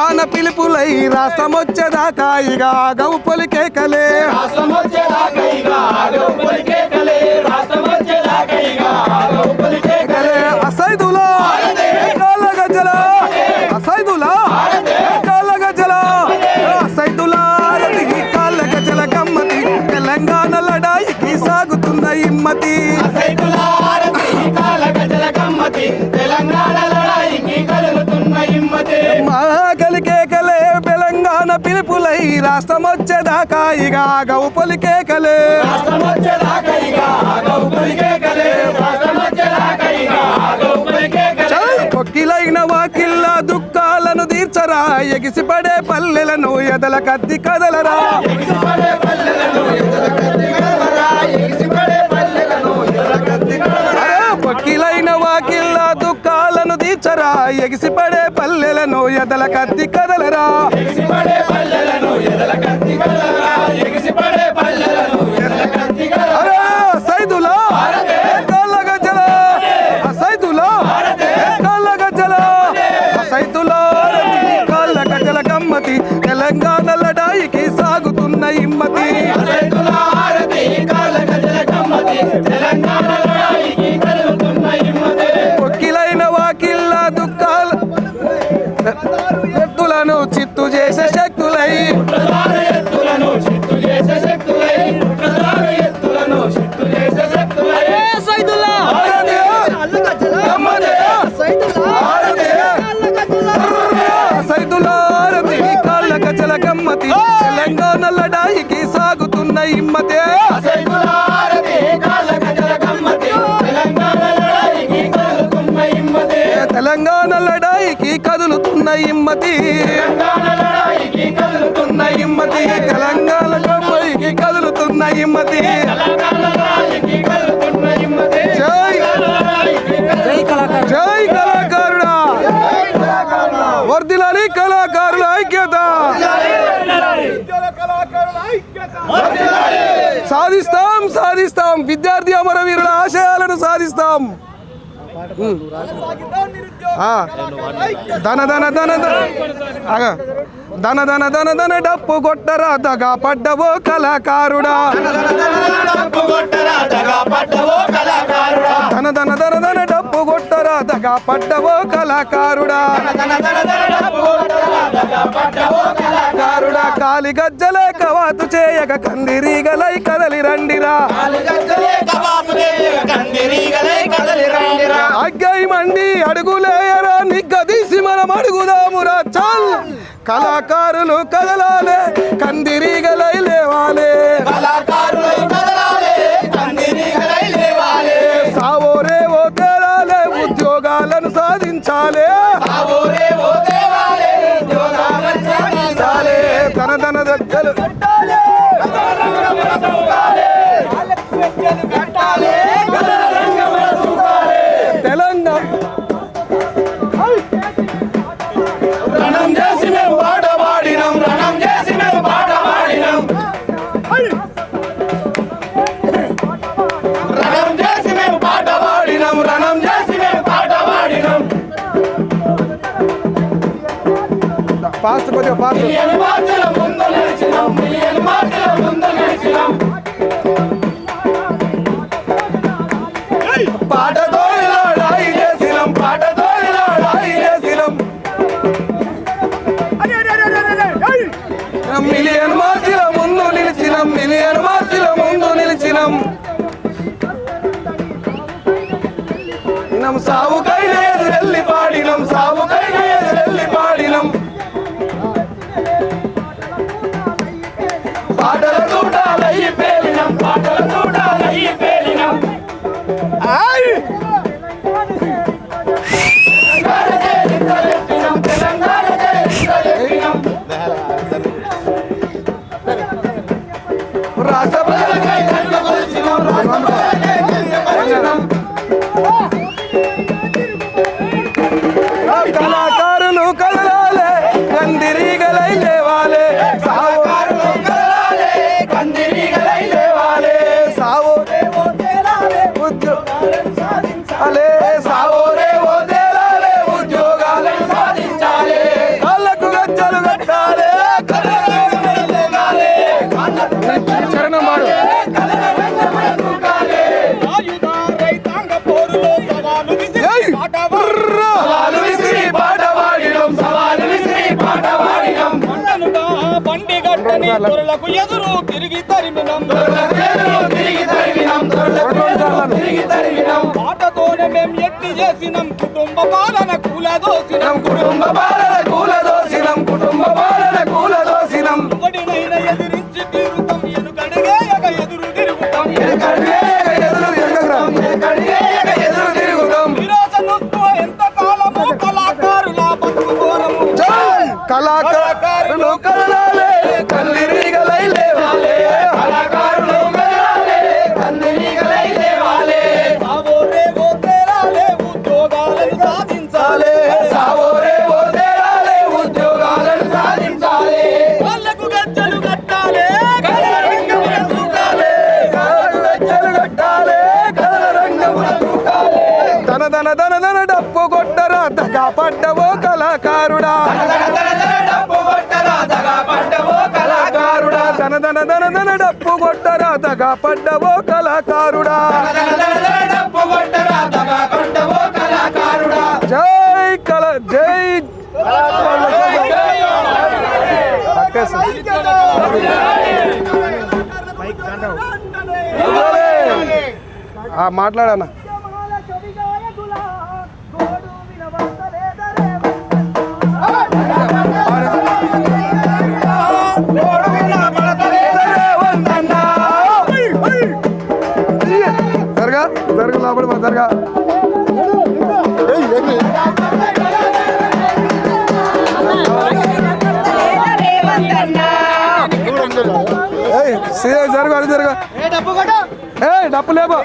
తెలంగాణ పిలుపులై రాష్ట్రం వచ్చేదాకా ఇక ఆగవు పలికేకలే. అసైదులా ఈ కాళ్ళ గమ్మతి. తెలంగాణ లడాయికి సాగుతున్న ఇమ్మతి తెలంగాణ లడాయికి పిలుపులై రాష్ట్రం వచ్చేదాకా ఇక గవు పొలికేకలే. పొక్కిలైన వాకిల్ల దుఃఖాలను తీర్చరా. ఎగిసిపడే పల్లెలను ఎదల కత్తి కదలరా. పొక్కిలైన వాకిల్ల తీర్చరా ఎగిసిపడే పల్లెలను ఎదల కత్తి కదలరా. ఎగిసిపడే పల్లెలను ఎదల కత్తి కదలరా ఎగిసిపడే పల్లెలను కదులుతున్న ఇమ్మతి కదులుతున్న ఇమ్మతి తెలంగాణ గొప్పకి కదులుతున్న ఇమ్మతి జై జై కళాకారుడా. వర్దిలాలి కళాకారుల ఐక్యత. సాధిస్తాం సాధిస్తాం. విద్యార్థి అమరవీరుల ఆశయాలను సాధిస్తాం. ఆ. ధన ధన ధన ధన ఆగ. ధన ధన ధన ధన డప్పు కొట్టరా దగా పడ్డవో కళాకారుడా. ధన కళాకారుడా ధన ధన ధన డప్పు కొట్టరా దగా పడ్డవో కళాకారుడా. కారుడా కాలి గజ్జలే కవాతు చేయక కందిరీగలై కదలి రండిరా. అగ్గై మండి అడుగులేయరా నిగ్గదీసి మనం అడుగుదామురా. చల్. కళాకారులు కదలాలే కందిరీగలై లేవాలే. కళాకారులై కదలాలే కందిరీగలై లేవాలే. సావో రేవో తేలాలే ఉద్యోగాలను సాధించాలే. ఆవోరే ఓ ఉద్యోగాలను సాధించాలే. చాలే తన తన దగ్గర కొద్దిగా ఫాస్ట్. మిలియన్ మార్చుల ముందు మిలియన్ మార్చుల ముందు నిలిచినాం. మిలియన్ మార్చిల నిలిచినాం. నమ్ దొరలకు ఎదురు తిరిగి తరిమినం ఎత్తి చేసినం కుటుంబ పాలన కూలదోసినం. కుటుంబ పాలన కూలదోసినం. ధన ధన ధన ధన డప్పు కొట్టరా తగా పడ్డవో కళాకారుడా జై కళ జై మాట్లాడనా సీరియస్ జరగ అది జరగ ఏ డప్పు లేబో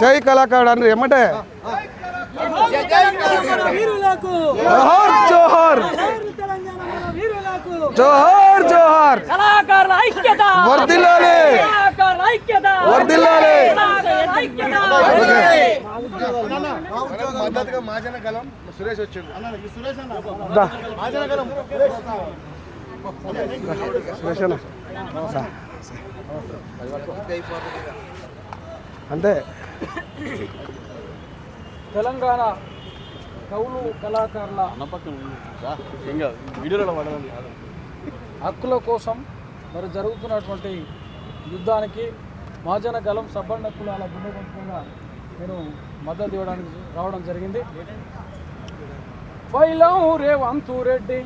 జై కళాకారుడు అని ఎమ్మటే. జోహార్ జోహార్. జోహార్ జోహార్. కళాకారుల ఐక్యత. వర్ధిల్లాలి. కళాకారుల ఐక్యత. వర్ధిల్లాలి. సురేష్ అన్న. అంతే. తెలంగాణ కవులు కళాకారుల హక్కుల కోసం మరి జరుగుతున్నటువంటి యుద్ధానికి మహాజన గలం సబ్బన్న కులాల బృందకంగా నేను మద్దతు ఇవ్వడానికి రావడం జరిగింది. పైలం రేవంతు రెడ్డి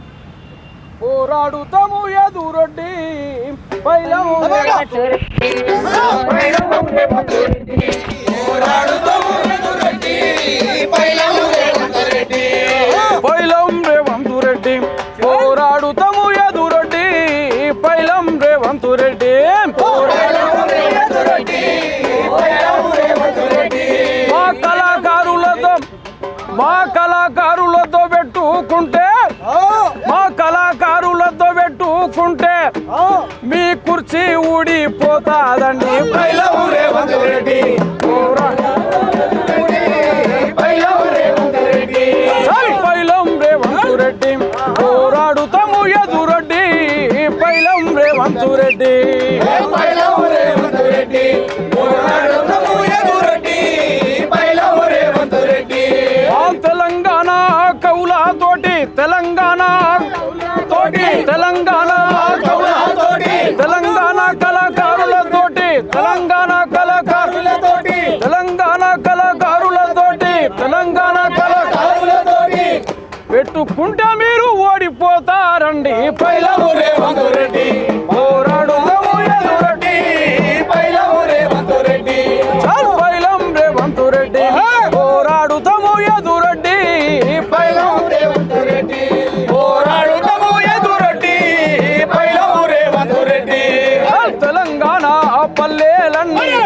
పోరాడుతాము ఎదురొడ్డి పైలం పోరాడుతాము ఎదురొడ్డి. పైలం రేవంతు రెడ్డి. మా కళాకారులతో మా కళాకారులతో పెట్టుకుంటే మా కళాకారులతో పెట్టుకుంటే మీ కుర్చీ ఊడిపోతాదండి. పైలం రేవంతు రెడ్డి.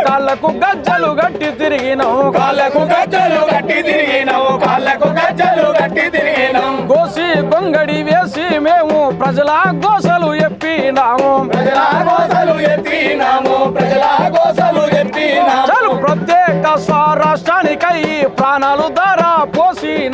కాళ్ళకు గజ్జలు గట్టి తిరిగినాం. కాళ్ళకు గజ్జలు కట్టి తిరిగినాము కాళ్ళకు గజ్జలు కట్టి తిరిగినాం. గోసి గొంగడి వేసి మేము ప్రజల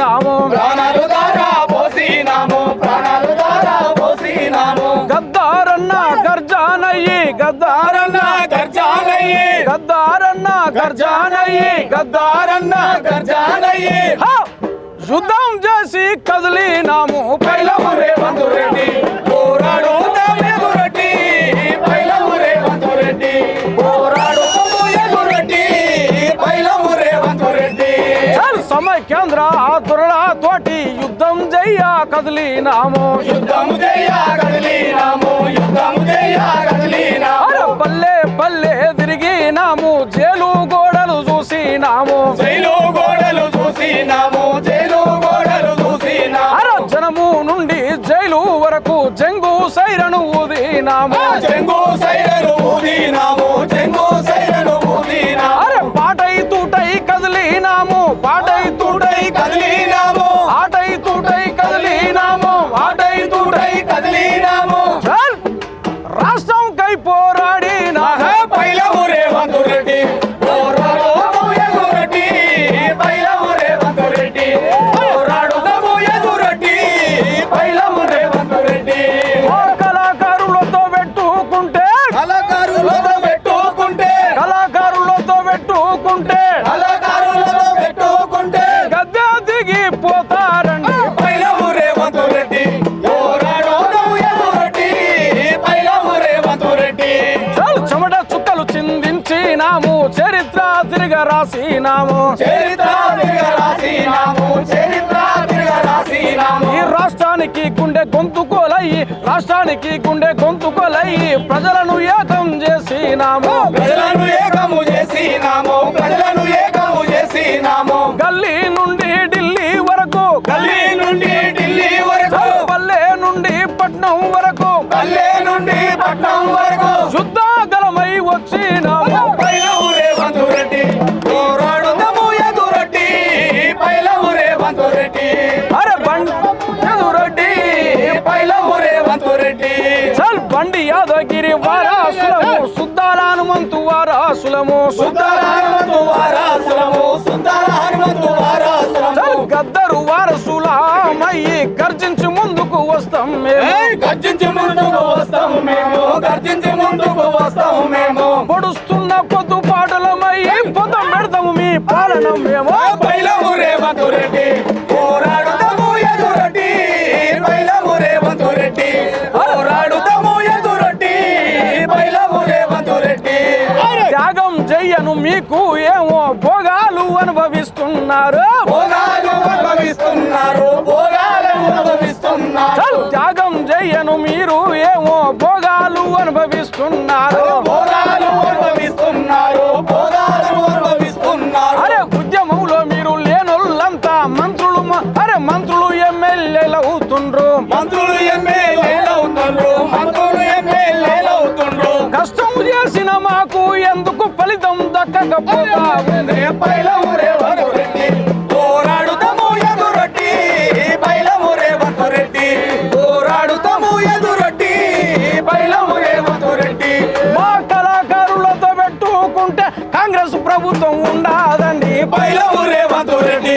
పోసినాము ప్రాణాలు దారా పోసినాము ప్రాణాలు దారా పోసినాము గద్దారన్న గర్జానయ్యి గద్దారన్న గర్జానయ్యి. గద్దారన్న గర్జానయ్యి గద్దారన్న గర్జానయ్యి! యుద్ధం చేసి కదిలినాము పైలము రేవంత్ రెడ్డి కదిలినాము యుద్ధము చెయ్య కదిలినాము యుద్ధము చెయ్య కదిలినాము అరే పల్లె పల్లె తిరిగినాము జైలు గోడలు చూసినాము జైలు గోడలు చూసినాము జైలు గోడలు చూసినాము జనము నుండి జైలు వరకు జంగు సైరను ఊదినాము ఈ రాష్ట్రానికి గుండె గొంతుకోలయ్యి రాష్ట్రానికి గుండె గొంతుకోలయ్యి ప్రజలను ఏకం చేసినాము. ప్రజలను ఏకము చేసినాము ప్రజలను ఏకము చేసినాము. గల్లీ వారాసులము సుద్దాల హనుమంతు వారాసులము సుందర హనుమంతు వారాసులము సుందర హనుమంతు వారాసులము. గద్దరు వారసులమయ్యి గర్జించి ముందుకు వస్తాం మేము. గర్జించి ముందుకు వస్తాము మేము గర్జించి ముందుకు వస్తాము మీకు ఏమో భోగాలు అనుభవిస్తున్నారు. భోగాలు అనుభవిస్తున్నారు భోగాలు అనుభవిస్తున్నారు. త్యాగం చెయ్యను మీరు ఏమో భోగాలు అనుభవిస్తున్నారు. భోగాలు అనుభవిస్తున్నారు. ఫలితం దక్కకపోతా ఉంది పైలము రేవంత్ రెడ్డి పోరాడుతాము ఎదురొడ్డి పైలము రేవంత్ రెడ్డి పోరాడుతాము రెడ్డి మా కళాకారులతో పెట్టుకుంటే కాంగ్రెస్ ప్రభుత్వం ఉండదండి. పైలము రేవంత్ రెడ్డి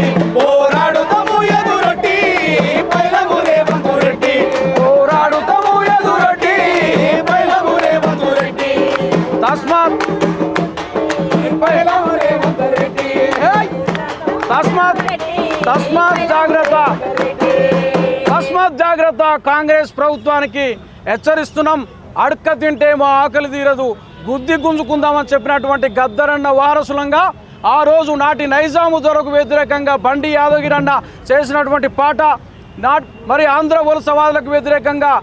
తస్మాత్ తస్మాత్ జాగ్రత్త. తస్మాత్ జాగ్రత్త కాంగ్రెస్ ప్రభుత్వానికి హెచ్చరిస్తున్నాం. అడక్క తింటే మా ఆకలి తీరదు. గుద్ది గుంజుకుందామని చెప్పినటువంటి గద్దరన్న వారసులంగా ఆ రోజు నాటి నైజాము దొరకు వ్యతిరేకంగా బండి యాదగిరన్న చేసినటువంటి పాట నా మరి ఆంధ్ర వలసవాదులకు వ్యతిరేకంగా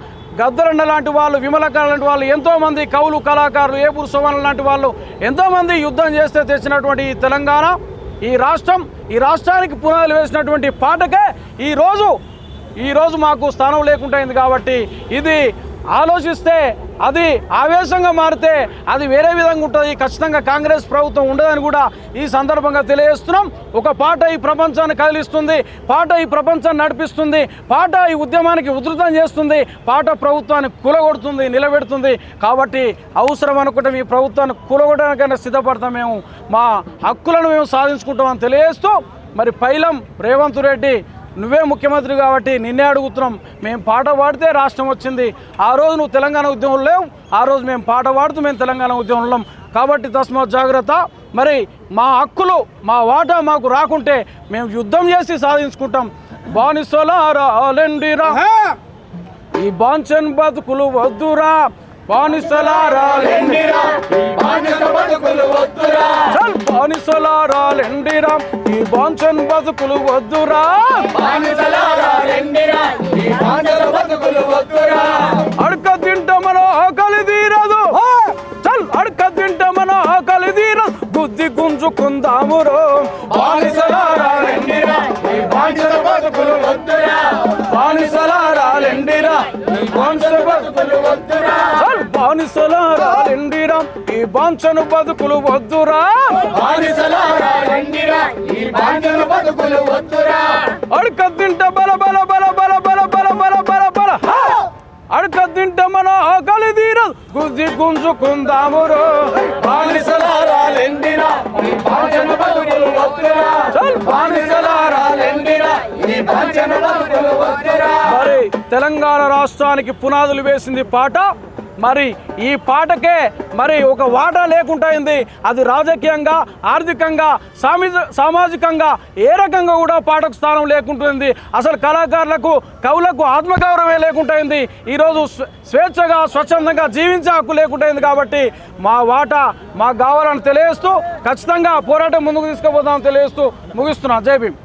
గద్దరన్న లాంటి వాళ్ళు విమలకర లాంటి వాళ్ళు ఎంతోమంది కవులు కళాకారులు ఏపూరు సోమన్ లాంటి వాళ్ళు ఎంతోమంది యుద్ధం చేస్తే తెచ్చినటువంటి ఈ తెలంగాణ. ఈ రాష్ట్రం ఈ రాష్ట్రానికి పునాదులు వేసినటువంటి పాటకే ఈరోజు ఈరోజు మాకు స్థానం లేకుండా కాబట్టి ఇది ఆలోచిస్తే అది ఆవేశంగా మారితే అది వేరే విధంగా ఉంటుంది. ఖచ్చితంగా కాంగ్రెస్ ప్రభుత్వం ఉండదని కూడా ఈ సందర్భంగా తెలియజేస్తున్నాం. ఒక పాట ఈ ప్రపంచాన్ని కదిలిస్తుంది. పాట ఈ ప్రపంచాన్ని నడిపిస్తుంది. పాట ఈ ఉద్యమానికి ఉధృతం చేస్తుంది. పాట ప్రభుత్వాన్ని కూలగొడుతుంది నిలబెడుతుంది. కాబట్టి అవసరం అనుకుంటే ఈ ప్రభుత్వాన్ని కూలగొట్టడానికైనా సిద్ధపడతాం మేము. మా హక్కులను మేము సాధించుకుంటామని తెలియజేస్తూ మరి పైలం రేవంత్ రెడ్డి నువ్వే ముఖ్యమంత్రి కాబట్టి నిన్నే అడుగుతున్నాం. మేము పాట పాడితే రాష్ట్రం వచ్చింది. ఆ రోజు నువ్వు తెలంగాణ ఉద్యమంలో లేవు. ఆ రోజు మేము పాట పాడుతూ మేము తెలంగాణ ఉద్యమంలో కాబట్టి తస్మాత్ జాగ్రత్త. మరి మా హక్కులు మా వాటా మాకు రాకుంటే మేము యుద్ధం చేసి సాధించుకుంటాం. ఆలెండిరా ఈ బాంచన్ బతుకులు వద్దురా. బానిసలారా లెండిరా బానిస బతుకులు వద్దురా. చల్ ఈ బాంచన్ బతుకులు వద్దురా. బానిసలారా రెండిరా ఈ బానిస బతుకులు వద్దురా. అడక తింట మన ఆకలి తీరదు. చల్ అడక తింట మన ఆకలి తీరదు. బుద్ధి గుంజుకుందాము రో బానిసలారా రెండిరా ఈ బానిస బతుకులు వద్దురా. బానిసలారా లెండిరా ఈ బానిస బతుకులు వద్దురా. బానిసలారా ఈ బాంచను బతుకులు వద్దురా. బానిసలారా రెండిరా ఈ బానిస బతుకులు వద్దురా. అడక తింట బల బల బల బల బల బల బల బల బల. అడక తింట మన ఆకలి తీరదు బుద్ధి గుంజుకుందాము రో. బానిసలారా రెండిరా ఈ బానిస బతుకులు వద్దురా. బానిసలారా రెండిరా ఈ బానిస బతుకులు వద్దురా. తెలంగాణ రాష్ట్రానికి పునాదులు వేసింది పాట. మరి ఈ పాటకే మరి ఒక వాటా లేకుండా అది రాజకీయంగా ఆర్థికంగా సామిజ సామాజికంగా ఏ రకంగా కూడా పాటకు స్థానం లేకుంటుంది అసలు కళాకారులకు కవులకు ఆత్మగౌరవమే లేకుండా ఈరోజు స్వేచ్ఛగా స్వచ్ఛందంగా జీవించే హక్కు లేకుండా కాబట్టి మా వాటా మాకు కావాలని తెలియజేస్తూ ఖచ్చితంగా పోరాటం ముందుకు తీసుకుపోతామని తెలియజేస్తూ ముగిస్తున్నాను జై భీమ్.